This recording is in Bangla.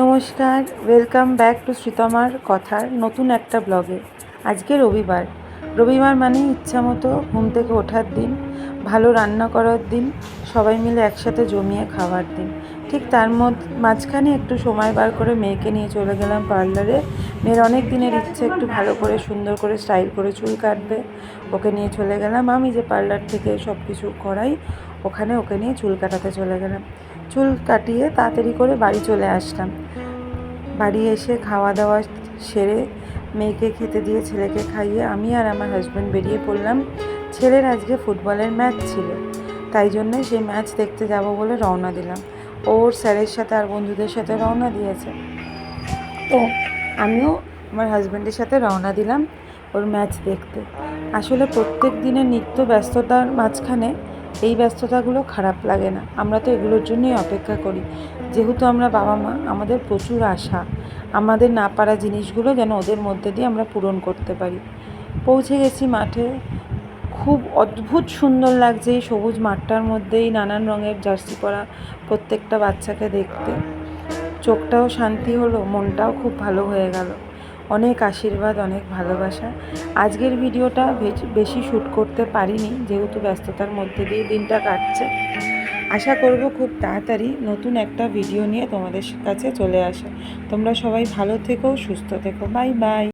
নমস্কার ওয়েলকাম ব্যাক টু শ্রীতমার কথার নতুন একটা ব্লগে আজকে রবিবার। রবিবার মানে ইচ্ছা মতো ঘুম থেকে ওঠার দিন, ভালো রান্না করার দিন, সবাই মিলে একসাথে জমিয়ে খাওয়ার দিন। ঠিক তার মধ্যে, মাঝখানে একটু সময় বার করে মেয়েকে নিয়ে চলে গেলাম পার্লারে মেয়ের অনেক দিনের ইচ্ছে একটু ভালো করে, সুন্দর করে স্টাইল করে চুল কাটবে। ওকে নিয়ে চলে গেলাম। আমি যে পার্লার থেকে সব কিছু করাই, ওখানে ওকে নিয়ে চুল কাটাতে চলে গেলাম। চুল কাটিয়ে তাড়াতাড়ি করে বাড়ি চলে আসলাম। বাড়ি এসে খাওয়া দাওয়া সেরে মেয়েকে খেতে দিয়ে ছেলেকে খাইয়ে আমি আর আমার হাজব্যান্ড বেরিয়ে পড়লাম। ছেলের আজকে ফুটবলের ম্যাচ ছিল। তাই জন্যে সেই ম্যাচ দেখতে যাব বলে রওনা দিলাম। ওর স্যারের সাথে আর বন্ধুদের সাথে রওনা দিয়েছে। তো আমিও আমার হাজব্যান্ডের সাথে রওনা দিলাম ওর ম্যাচ দেখতে। আসলে প্রত্যেক দিনের নিত্য ব্যস্ততার মাঝখানে এই ব্যস্ততাগুলো খারাপ লাগে না। আমরা তো এগুলোর জন্যই অপেক্ষা করি। যেহেতু আমরা বাবা মা, আমাদের প্রচুর আশা। আমাদের না পারা জিনিসগুলো যেন ওদের মধ্যে দিয়ে আমরা পূরণ করতে পারি। পৌঁছে গেছি মাঠে। খুব অদ্ভুত সুন্দর লাগছে এই সবুজ মাঠটার মধ্যেই, নানান রঙের জার্সি পরা প্রত্যেকটা বাচ্চাকে দেখতে। চোখটাও শান্তি হলো, মনটাও খুব ভালো হয়ে গেল। অনেক আশীর্বাদ, অনেক ভালোবাসা। আজকের ভিডিওটা বেশি শ্যুট করতে পারিনি, যেহেতু ব্যস্ততার মধ্যে দিয়ে দিনটা কাটছে। আশা করব খুব তাড়াতাড়ি নতুন একটা ভিডিও নিয়ে তোমাদের কাছে চলে আসে। তোমরা সবাই ভালো থেকো, সুস্থ থেকো। Bye bye.